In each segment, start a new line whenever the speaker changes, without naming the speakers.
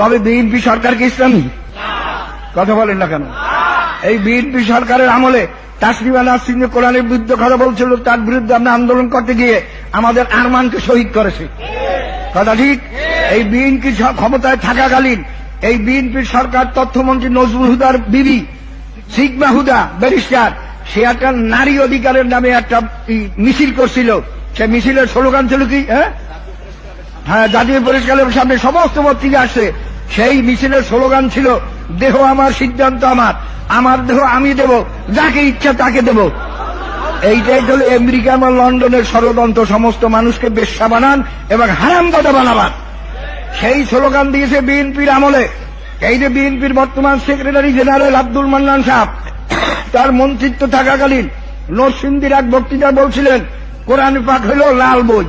তবে বিএনপি সরকার কি ইসলামী। কথা বলেন না কেন? এই বিএনপি সরকারের আমলে তাসলিমা নাসরিন যে কোরআনের বিরুদ্ধে কথা বলছিল, তার বিরুদ্ধে আমরা আন্দোলন করতে গিয়ে আমাদের আরমানকে শহীদ করেছে। কথা ঠিক? এই বিএনপি ক্ষমতায় থাকাকালীন এই বিএনপির সরকার তথ্যমন্ত্রী নজরুল হুদার বিবি, সিগমা হুদা, ব্যারিস্টার, সে একটা নারী অধিকারের নামে একটা মিছিল করছিল। সে মিছিলের স্লোগান ছিল কি হ্যাঁ? হ্যাঁ জাতীয় পরিষ্কারের সামনে সমস্ত পত্রিকা আসছে। সেই মিছিলের স্লোগান ছিল, দেহ আমার সিদ্ধান্ত আমার আমার দেহ আমি দেব, যাকে ইচ্ছা তাকে দেব। এইটাই হল আমেরিকা বা লন্ডনের ষড়যন্ত্র, সমস্ত মানুষকে বেশ্যা বানান এবং হারাম কথা বানাবান সেই স্লোগান দিয়েছে বিএনপির আমলে। এই যে বিএনপির বর্তমান সেক্রেটারি জেনারেল আব্দুল মান্নান সাহেব, তার মন্ত্রিত্ব থাকাকালীন নরসিংদীর এক বক্তৃতা বলছিলেন, কোরআন পাক হল লাল বই।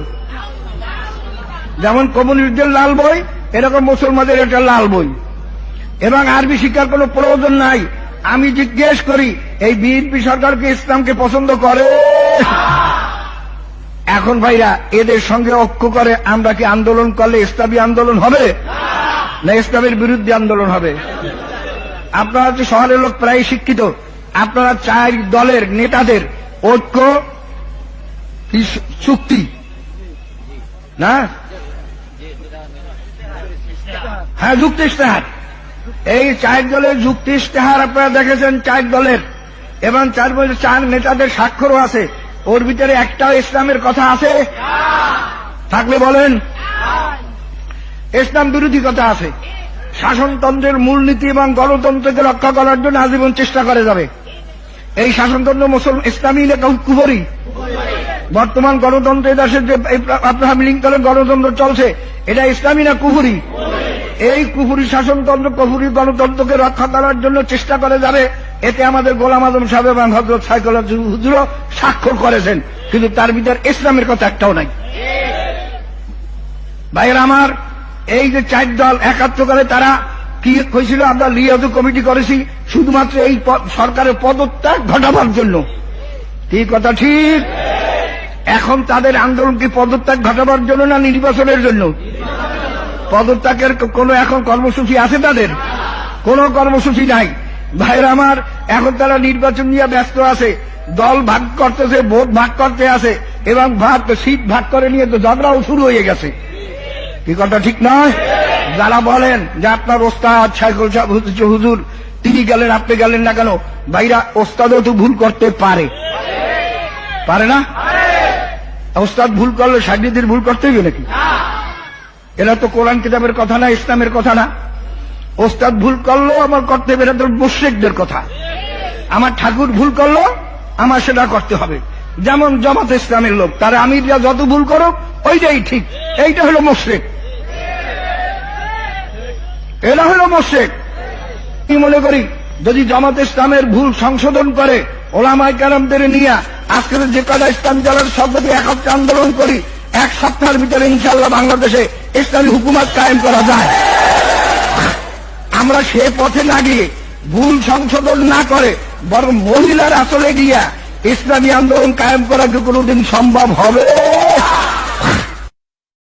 যেমন কমিউনিস্টদের লাল বই এরকম মুসলমানদের একটা লাল বই। এবং আরবি শিক্ষার কোনো প্রয়োজন নাই। আমি জিজ্ঞেস করি, এই বিএনপি সরকারকে ইসলামকে পছন্দ করে? এখন ভাইরা, এদের সঙ্গে ঐক্য করে আমরা কি আন্দোলন করলে ইসলামী আন্দোলন হবে? না ইসলামের বিরুদ্ধে আন্দোলন হবে? আপনারা তো শহরের লোক প্রায় শিক্ষিত। আপনারা চার দলের নেতাদের ঐক্য চুক্তি? না? হ্যাঁ যুক্তি ইশতেহার। এই চার দলের যুক্তি ইশতেহার আপনারা দেখেছেন চার দলের। এবং চার বলে চার নেতাদের স্বাক্ষরও আছে। ওর ভিতরে একটাও ইসলামের কথা আছে। থাকলে বলেন, ইসলাম বিরোধী কথা আছে। শাসনতন্ত্রের মূলনীতি এবং গণতন্ত্রকে রক্ষা করার জন্য আজীবন চেষ্টা করে যাবে। এই শাসনতন্ত্র মুসলমান ইসলামী কুবরি বর্তমান গণতন্ত্রের দেশের যে আব্রাহাম লিঙ্কনের গণতন্ত্র চলছে, এটা ইসলামী না কুহুরি এই কুহুরি শাসনতন্ত্র, কুহুরি গণতন্ত্রকে রক্ষা করার জন্য চেষ্টা করে যাবে, এতে আমাদের গোলাম আজম সাহেব এবং হজরত সাইকল হুজুর স্বাক্ষর করেছেন, কিন্তু তার ভিতর ইসলামের কথা একটাও নাই। ভাইয়ের আমার, এই যে চার দল একাত্মকালে তারা কি হয়েছিল, আমরা লিয়াজু কমিটি করেছি, শুধুমাত্র এই সরকারের পদত্যাগ ঘটাবার জন্য। কি কথা ঠিক? এখন তাদের আন্দোলন কি পদত্যাগ ঘটাবার জন্য না নির্বাচনের জন্য? পদত্যাগের কোনো এখন কর্মসূচি আছে তাদের? কোনো কর্মসূচি নাই। ভাইরা আমার, এখন তারা নির্বাচন নিয়ে ব্যস্ত আছে। দল ভাগ করতেছে, ভোট ভাগ করতে আছে, এবং ভাগ, সিট ভাগ করে নিয়ে তো ঝগড়াও শুরু হয়ে গেছে। কি কথা, ঠিক নয় যারা বলেন যে আপনার ওস্তাদ সাইকেল হুজুর, তিনি গেলেন, আপনি গেলেন না কেন? ভাইরা, ওস্তাদও তো ভুল করতে পারে। পারে না? ওস্তাদ ভুল করলে সাজিদের ভুল করতে হবে নাকি? এরা তো কোরআন কিতাবের কথা না, ইসলামের কথা না। ওস্তাদ ভুল করল, আমার করতে হবে তো মুশ্রিকদের কথা। আমার ঠাকুর ভুল করল, আমার সেটা করতে হবে। যেমন জামাত ইসলামের লোক, তারা আমিররা যত ভুল করো ওইটাই ঠিক। এইটা হলো মোশরেক। এরা হলো মোশেক আমি মনে করি, যদি জামাত ইসলামের ভুল সংশোধন করে ওলামাই কারামদের নিয়ে, আজকে যে কটা ইসলাম দলের সভাপতি একত্রে আন্দোলন করি এক সপ্তাহের ভিতরে ইনশাল্লাহ বাংলাদেশে ইসলামী হুকুমত কায়েম করা যায়। আমরা সে পথে না গিয়ে ভুল সংশোধন না করে বরং মহিলার আসলে গিয়া ইসলামী আন্দোলন কায়েম করা কি কোনোদিন সম্ভব হবে।